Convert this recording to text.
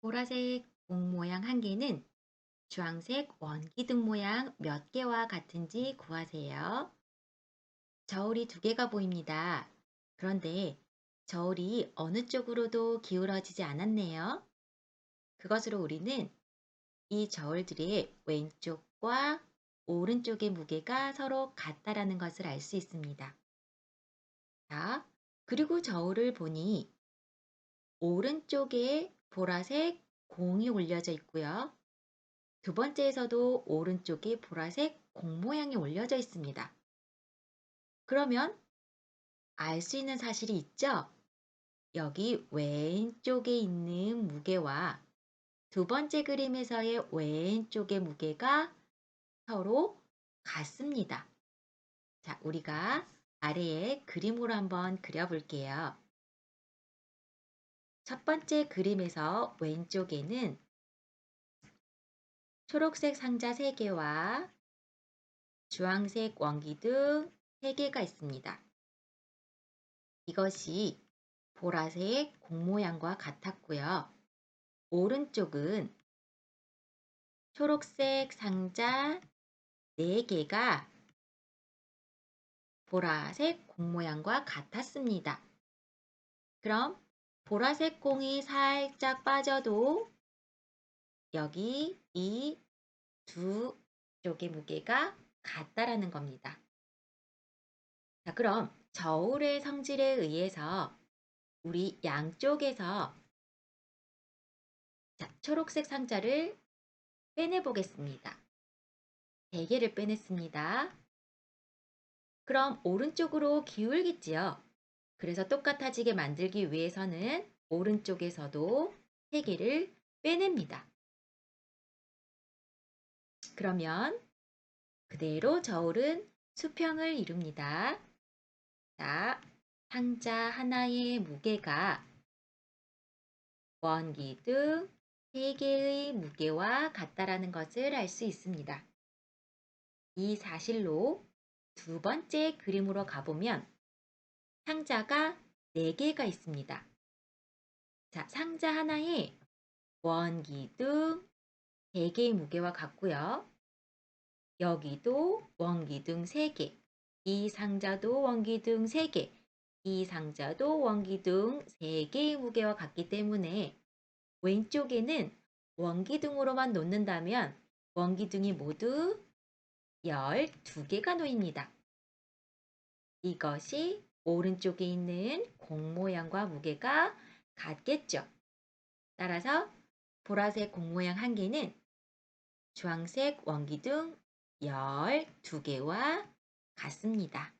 보라색 공 모양 한 개는 주황색 원기둥 모양 몇 개와 같은지 구하세요. 저울이 두 개가 보입니다. 그런데 저울이 어느 쪽으로도 기울어지지 않았네요. 그것으로 우리는 이 저울들의 왼쪽과 오른쪽의 무게가 서로 같다라는 것을 알 수 있습니다. 자, 그리고 저울을 보니 오른쪽에 보라색 공이 올려져 있고요. 두 번째에서도 오른쪽에 보라색 공 모양이 올려져 있습니다. 그러면 알 수 있는 사실이 있죠? 여기 왼쪽에 있는 무게와 두 번째 그림에서의 왼쪽의 무게가 서로 같습니다. 자, 우리가 아래에 그림으로 한번 그려볼게요. 첫 번째 그림에서 왼쪽에는 초록색 상자 3개와 주황색 원기둥 3개가 있습니다. 이것이 보라색 공 모양과 같았고요. 오른쪽은 초록색 상자 4개가 보라색 공 모양과 같았습니다. 그럼 보라색 공이 살짝 빠져도 여기 이 두 쪽의 무게가 같다라는 겁니다. 자, 그럼 저울의 성질에 의해서 우리 양쪽에서 자, 초록색 상자를 빼내 보겠습니다. 3개를 빼냈습니다. 그럼 오른쪽으로 기울겠지요. 그래서 똑같아지게 만들기 위해서는 오른쪽에서도 3개를 빼냅니다. 그러면 그대로 저울은 수평을 이룹니다. 자, 상자 하나의 무게가 원기둥 3개의 무게와 같다라는 것을 알 수 있습니다. 이 사실로 두 번째 그림으로 가보면 상자가 4개가 있습니다. 자, 상자 하나에 원기둥 3개의 무게와 같고요. 여기도 원기둥 3개, 이 상자도 원기둥 3개, 이 상자도 원기둥 3개의 무게와 같기 때문에 왼쪽에는 원기둥으로만 놓는다면 원기둥이 모두 12개가 놓입니다. 이것이 오른쪽에 있는 공 모양과 무게가 같겠죠. 따라서 보라색 공 모양 한 개는 주황색 원기둥 12개와 같습니다.